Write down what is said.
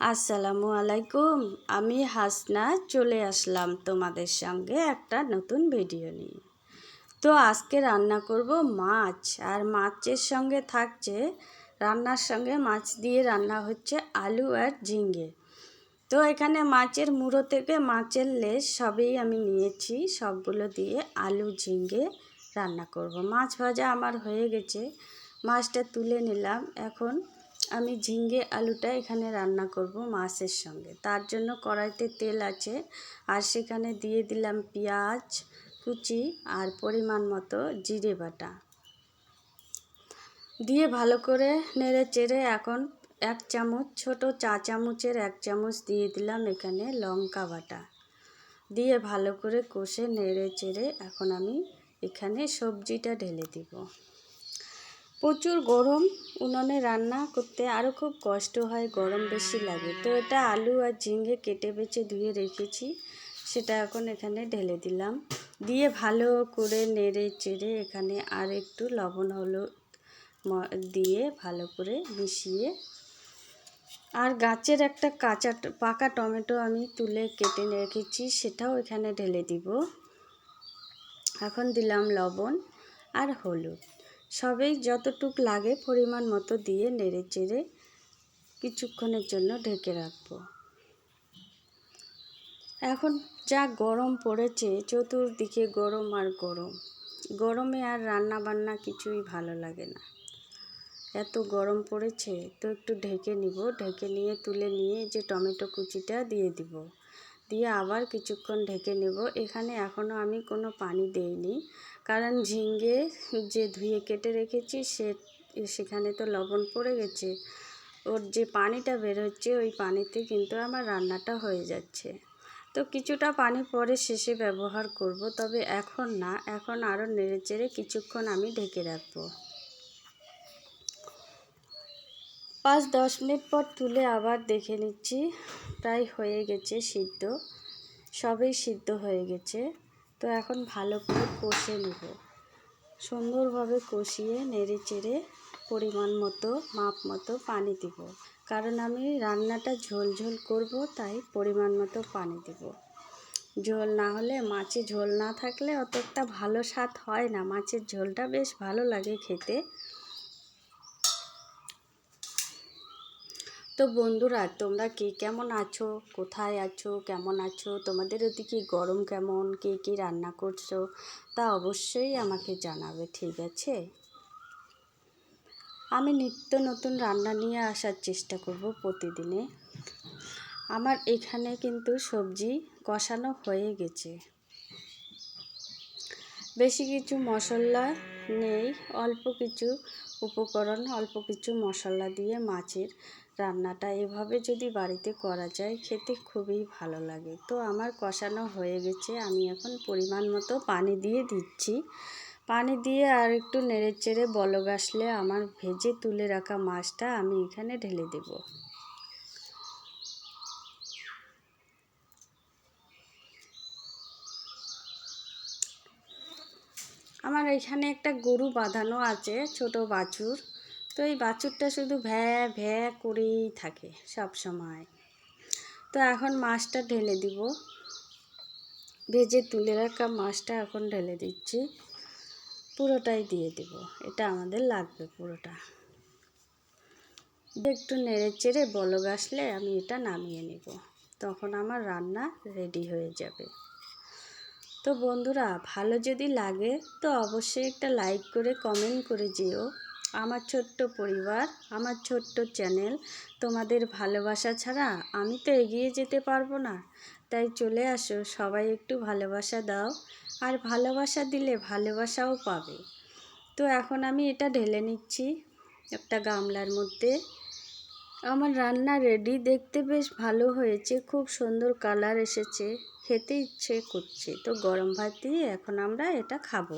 আসসালামু আলাইকুম। আমি হাসনা চলে আসলাম তোমাদের সঙ্গে একটা নতুন ভিডিও নিয়ে। তো আজকে রান্না করব মাছ, আর মাছের সঙ্গে থাকছে, রান্নার সঙ্গে মাছ দিয়ে রান্না হচ্ছে আলু আর ঝিঙ্গে তো এখানে মাছের মুড়ো থেকে মাছের লেস সবই আমি নিয়েছি, সবগুলো দিয়ে আলু ঝিঙ্গে রান্না করব। মাছ ভাজা আমার হয়ে গেছে, মাছটা তুলে নিলাম। এখন আমি ঝিঙ্গে আলুটা এখানে রান্না করব মাছের সঙ্গে। তার জন্য কড়াইতে তেল আছে, আর সেখানে দিয়ে দিলাম পেঁয়াজ, কুচি, আর পরিমাণ মতো জিরে বাটা। দিয়ে ভালো করে নেড়ে চেড়ে এখন এক চামচ, ছোট চা চামচের এক চামচ দিয়ে দিলাম এখানে লঙ্কা বাটা। দিয়ে ভালো করে কষে নেড়ে চেড়ে এখন আমি এখানে সবজিটা ঢেলে দিব। প্রচুর গরম, উনুনে রান্না করতে আরও খুব কষ্ট হয়, গরম বেশি লাগে। তো এটা আলু আর ঝিঙে কেটে বেছে ধুয়ে রেখেছি, সেটা এখন এখানে ঢেলে দিলাম। দিয়ে ভালো করে নেড়ে চেড়ে এখানে আর একটু লবণ, হলুদ দিয়ে ভালো করে মিশিয়ে আর গাছের একটা কাঁচা পাকা টমেটো আমি তুলে কেটে রেখেছি, সেটাও এখানে ঢেলে দিব। এখন দিলাম লবণ আর হলুদ। সবেই যতটুক লাগে পরিমাণ মতো দিয়ে নেড়ে চেড়ে কিছুক্ষণের জন্য ঢেকে রাখব। এখন যা গরম পড়েছে, চতুর্দিকে গরম আর গরম। গরমে আর রান্না বান্না কিছুই ভালো লাগে না। এত গরম পড়েছে, তো একটু ঢেকে নিব। ঢেকে নিয়ে, তুলে নিয়ে যে টমেটো কুচিটা দিয়ে দিব। দিয়ে আবার কিছুক্ষণ ঢেকে নেব। এখানে এখনও আমি কোনো পানি দেইনি। কারণ ঝিঙ্গে যে ধুয়ে কেটে রেখেছি, সে, সেখানে তো লবণ পড়ে গেছে। ওর যে পানিটা বেরোচ্ছে ওই পানিতে কিন্তু আমার রান্নাটা হয়ে যাচ্ছে। তো কিছুটা পানি পরে শেষে ব্যবহার করব, তবে এখন না, এখন আরও নেড়ে চেড়ে কিছুক্ষণ আমি ঢেকে রাখব। পাঁচ দশ মিনিট পর তুলে আবার দেখে নিচ্ছি। প্রায় হয়ে গেছে সিদ্ধ। সবই সিদ্ধ হয়ে গেছে। তো এখন ভালো করে কষে নেব। সুন্দরভাবে কষিয়ে নেড়ে চেড়ে পরিমাণ মতো, মাপ মতো পানি দিব। কারণ আমি রান্নাটা ঝোল ঝোল করব, তাই পরিমাণ মতো পানি দেব। ঝোল না হলে মাছে ঝোল না থাকলে অত একটা ভালো স্বাদ হয় না। মাছের ঝোলটা বেশ ভালো লাগে খেতে। তো বন্ধুরা, তোমরা কে কেমন আছো? কোথায় আছো? কেমন আছো? তোমাদের ওদিকে গরম কেমন? কে কী রান্না করছ? তা অবশ্যই আমাকে জানাবে, ঠিক আছে? আমি নিত্য নতুন রান্না নিয়ে আসার চেষ্টা করব প্রতিদিনে। আমার এখানে কিন্তু সবজি কষানো হয়ে গেছে। বেশি কিছু মশলা নেই, অল্প কিছু উপকরণ, অল্প কিছু মশলা দিয়ে মাছের রান্নাটা এভাবে যদি বাড়িতে করা যায়, খেতে খুবই ভালো লাগে। তো আমার কষানো হয়ে গেছে, আমি এখন পরিমাণ মতো পানি দিয়ে দিচ্ছি। পানি দিয়ে আর একটু নেড়ে চেড়ে বলগ আসলে আমার ভেজে তুলে রাখা মাছটা আমি এখানে ঢেলে দেব। আমার এখানে একটা গরু বাঁধানো আছে, ছোট বাছুর। তো এই বাছুরটা শুধু ভ্যা ভ্যা করেই থাকে সব সময়। তো এখন মাছটা ঢেলে দিব। ভেজে তুলে রাখা মাছটা এখন ঢেলে দিচ্ছি। পুরোটাই দিয়ে দেব। এটা আমাদের লাগবে পুরোটা। একটু নেড়ে চেড়ে বলগ আসলে আমি এটা নামিয়ে নেব। তখন আমার রান্না রেডি হয়ে যাবে। তো বন্ধুরা, ভালো যদি লাগে তো অবশ্যই একটা লাইক করে কমেন্ট করে যেও। আমার ছোট্ট পরিবার, আমার ছোট্ট চ্যানেল, তোমাদের ভালোবাসা ছাড়া আমি তো এগিয়ে যেতে পারব না। তাই চলে আসো, সবাই একটু ভালোবাসা দাও, আর ভালোবাসা দিলে ভালোবাসাও পাবে। তো এখন আমি এটা ঢেলে নিচ্ছি, একটা গামলার মধ্যে। আমার রান্না রেডি দেখতে বেশ ভালো হয়েছে, খুব সুন্দর কালার এসেছে, খেতে ইচ্ছে করছে। তো গরম ভাত দিয়ে এখন আমরা এটা খাব।